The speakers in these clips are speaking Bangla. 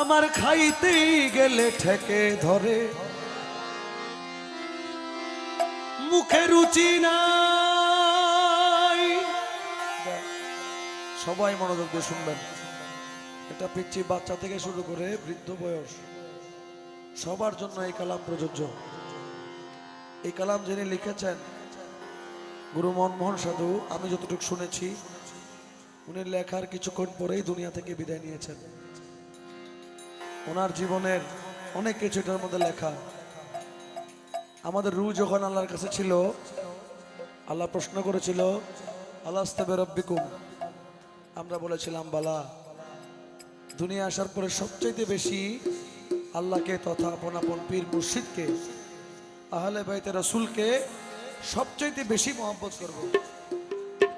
আমার খাইতেই গেলে ঠেকে ধরে। মুখে রুচি নাই। সবাই মনোযোগ দিয়ে শুনবেন। এটা পিচ্ছি বাচ্চা থেকে শুরু করে বৃদ্ধ বয়স। সবার জন্য এই কালাম প্রযোজ্য। এই কালাম যিনি লিখেছেন, গুরু মনমোহন সাধু, আমি যতটুকু শুনেছি, উনি লেখার কিছুক্ষণ পরেই দুনিয়া থেকে বিদায় নিয়েছেন। ওনার জীবনের অনেক কিছু এটার মধ্যে লেখা। আমাদের রু যখন আল্লাহর কাছে ছিল, আল্লাহ প্রশ্ন করেছিল আল্লাহ রব্বিকুম আমরা বলেছিলাম, বালা, দুনিয়া আসার পরে সবচাইতে বেশি আল্লাহকে তথা আপন আপন পীর মুর্শিদকে, আহলে বাইতে রসুলকে সবচাইতে বেশি মহব্বত করব।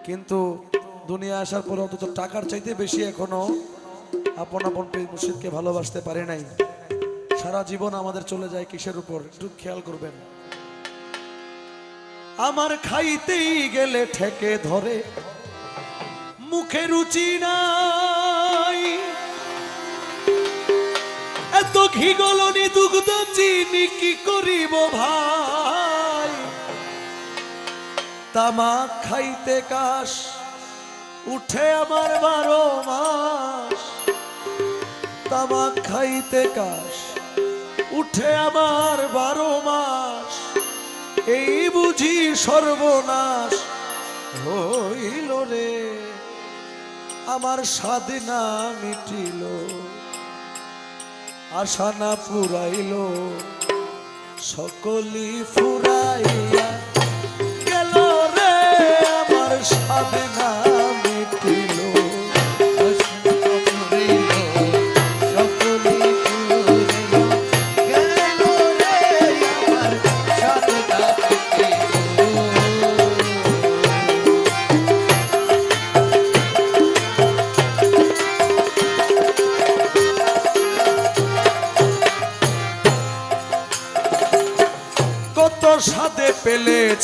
কিন্তু দুনিয়া আসার পরে অন্তত টাকার চাইতে বেশি এখনও আপন আপন পীর মুর্শিদকে ভালোবাসতে পারে নাই। সারা জীবন আমাদের চলে যায় কিসের উপর? একটু খেয়াল করবেন। আমার খাইতেই গেলে ঠেকে ধরে। মুখে রুচি নাই। এত ঘি গলনি দুগ্ধ চিনি কি করিব ভাই? তামাক খাইতে কাশ, উঠে আমার বারো মাস। তামাক খাইতে কাশ, উঠে আমার বারো মাস। এই বুঝি সর্বনাশ হইল রে, আমার স্বাধীনা মিটিল, আশা না ফুরাইল সকলি ফুরাইয়া গেল রে আমার স্বাধীনা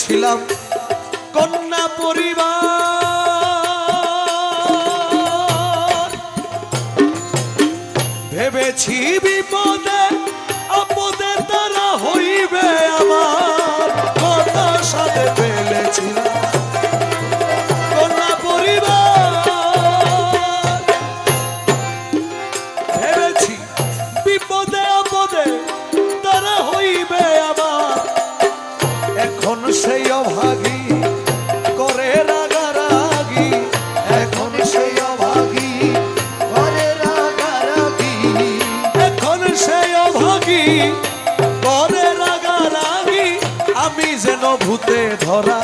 পেলেছিলাম কন্যা পরিবার ভূতে ধরা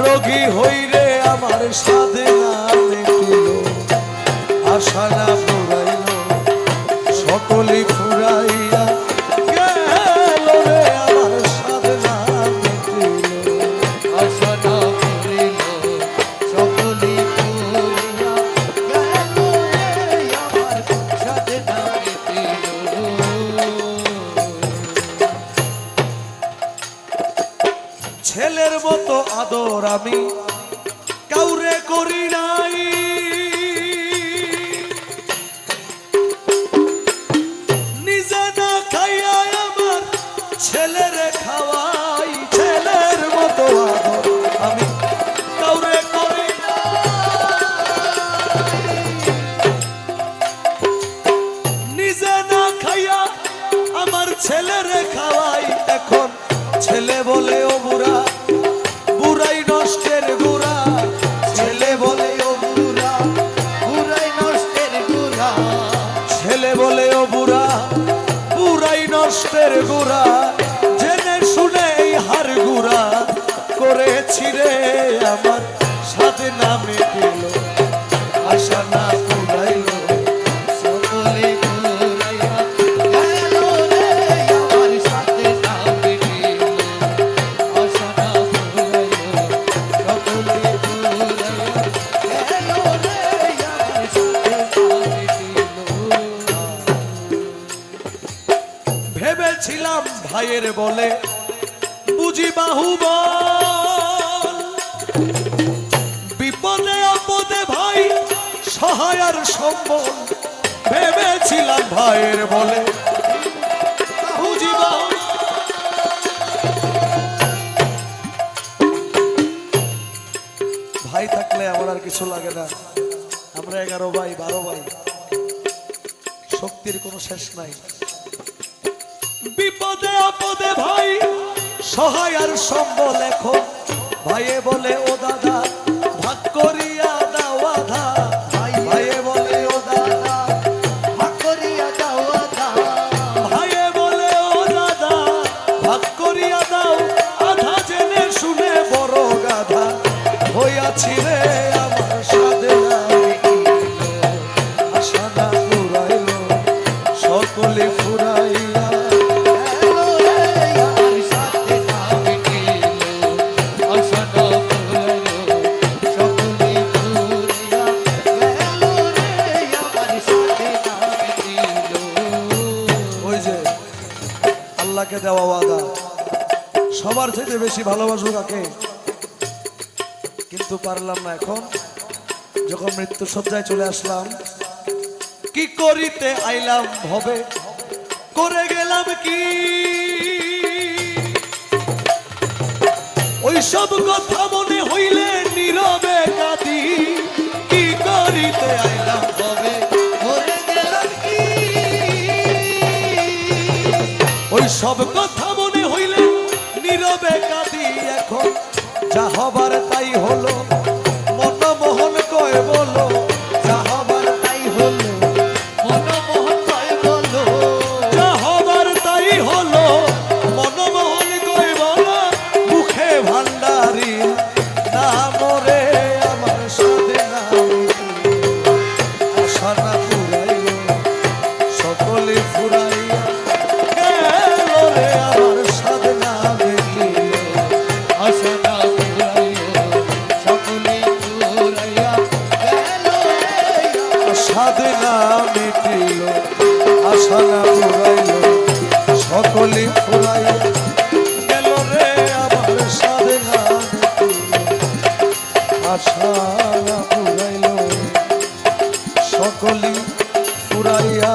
রোগী হইরে আমার সাধে আশা না ছেলের মতো আদর আমি কাউরে করি নাই। নিজে না খাইয়া আমার ছেলেরে খাওয়াই তোরা ভেবেছিলাম ভাইয়ের বলে। বুঝি বাহুবল বিপদে আপদে ভাই, সহায় আর সম্বল। ভেবেছিলাম ভাইয়ের বলে। ভাই থাকলে আমার আর কিছু লাগে না। আমরা এগারো ভাই, বারো ভাই। শক্তির কোনো শেষ নাই। বিপদে, আপদে ভাই। সহায় আর সম্বল এখন ভাইয়ে বলে, ও দাদা, ভাগ করিয়া দাও বলে জেনে শুনে বড় গাধা হইয়াছি আল্লাহকে দেওয়া ওয়াদা। সবার থেকে বেশি ভালোবাসবো কাকে? কিন্তু পারলাম না এখন। যখন মৃত্যু সজ্জায় চলে আসলাম, কি করিতে আইলাম হবে করে গেলাম কি? ওই সব কথা মনে হইলে নীরবে কাঁদি। কি করিতে সবার সাধনা মিটিল, আশা না ফুরাইল সকলে ফুরাইল গেল রে আমার সাধনা আশা না ফুরাইল সকলে ফুরাইয়া